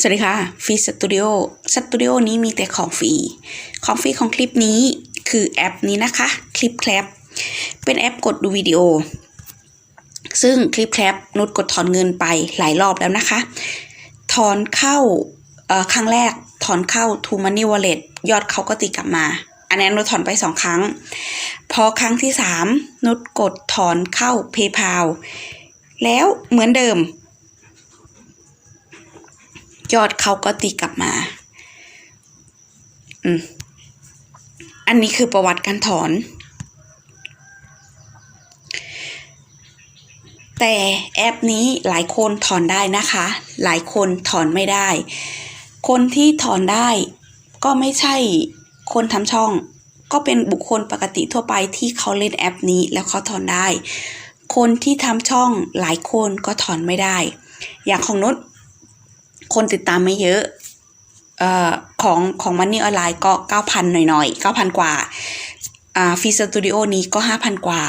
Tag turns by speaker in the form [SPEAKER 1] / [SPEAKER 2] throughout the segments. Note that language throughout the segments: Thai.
[SPEAKER 1] สวัสดีค่ะฟรีสตูดิโอสตูดิโอนี้มีแต่ของฟรี ของฟรีของคลิปนี้คือแอปนี้นะคะ คลิปแคลปเป็นแอปกดดูวิดีโอ ซึ่งคลิปแคลปนุชกดถอนเงินไปหลายรอบแล้วนะคะ ถอนเข้าครั้งแรกถอนเข้า To Money Wallet ยอดเขาก็ตีกลับมา อันนั้นนุชถอนไปสองครั้ง พอครั้งที่สามนุชกดถอนเข้า PayPal แล้วเหมือนเดิม ยอดเขาก็ตีกลับมา อืม อันนี้คือประวัติการถอน แต่แอปนี้หลายคนถอนได้นะคะ หลายคนถอนไม่ได้ คนที่ถอนได้ก็ไม่ใช่คนทำช่อง ก็เป็นบุคคลปกติทั่วไปที่เขาเล่นแอปนี้แล้วเขาถอนได้ คนที่ทำช่องหลายคนก็ถอนไม่ได้ อย่างของนุช คนติดตามไม่เยอะเอ่อของของมันนี่ออนไลน์ก็ 9,000 หน่อยๆ 9,000 กว่าอ่าฟีสตูดิโอนี้ก็ 5,000 กว่า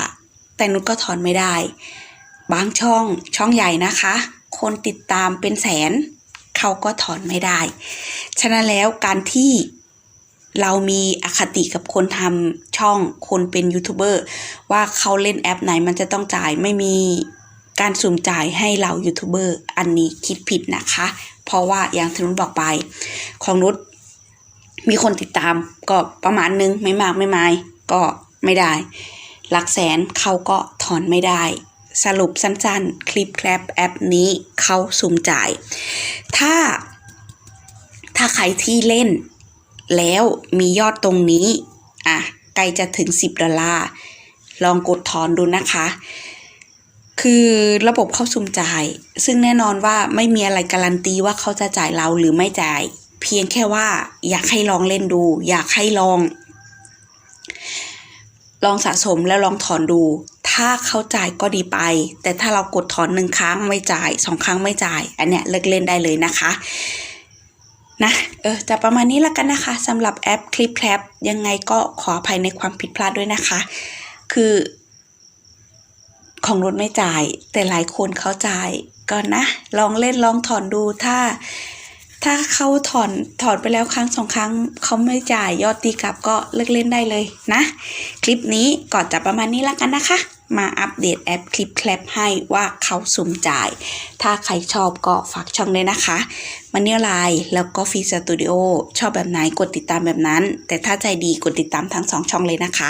[SPEAKER 1] แต่นุชก็ถอนไม่ได้ บางช่องช่องใหญ่นะคะ คนติดตามเป็นแสน เขาก็ถอนไม่ได้ ฉะนั้นแล้วการที่เรามีอคติกับคนทำช่องคนเป็นยูทูบเบอร์ว่าเขาเล่นแอปไหนมันจะต้องจ่ายไม่มี การสุ่มจ่ายให้เรายูทูบเบอร์อันนี้คิดผิดนะคะ เพราะว่าอย่างที่นุชบอกไป ของนุชมีคนติดตามก็ประมาณนึงไม่มากไม่ไมายก็ไม่ได้ หลักแสนเขาก็ถอนไม่ได้ สรุปสั้นๆ คลิปแคลปแอปนี้เขาสุ่มจ่าย ถ้า ถ้าใครที่เล่น แล้วมียอดตรงนี้ อะ ใกล้จะถึง 10 ดอลลาร์ ลองกดถอนดูนะคะ คือระบบเข้าสุ่มจ่าย ซึ่งแน่นอนว่าไม่มีอะไรการันตีว่าเขาจะจ่ายเราหรือไม่จ่าย เพียงแค่ว่าอยากให้ลองเล่นดู อยากให้ลอง ลองสะสมแล้วลองถอนดู ถ้าเขาจ่ายก็ดีไป แต่ถ้าเรากดถอนหนึ่งครั้งไม่จ่ายสองครั้งไม่จ่าย อันเนี้ยเลิกเล่นได้เลยนะคะนะเออจะประมาณนี้แล้วกันนะคะสำหรับแอปคลิปแคลปยังไงก็ขออภัยในความผิดพลาดด้วยนะคะ คือ ของรถไม่จ่าย แต่หลายคนเขาจ่ายก็นะ ลองเล่นลองถอนดูถ้า ถ้าเขาถอนถอนไปแล้วครั้งสองครั้งเขาไม่จ่ายยอดตีกลับก็เลิกเล่นได้เลยนะ คลิปนี้ก่อนจะประมาณนี้แล้วกันนะคะ มาอัปเดตแอปคลิปแคลปให้ว่าเขาสุ่มจ่าย ถ้าใครชอบก็ฝากช่องด้วยนะคะ มันเนียไลน์แล้วก็ฟีสตูดิโอชอบแบบไหนกดติดตามแบบนั้น แต่ถ้าใจดีกดติดตามทั้งสองช่องเลยนะคะ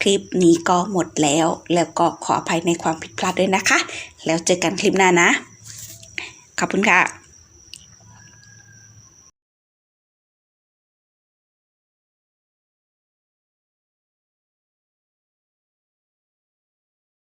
[SPEAKER 1] คลิปนี้ก็หมดแล้ว แล้วก็ขออภัยในความผิดพลาดด้วยนะคะ แล้วเจอกันคลิปหน้านะ ขอบคุณค่ะ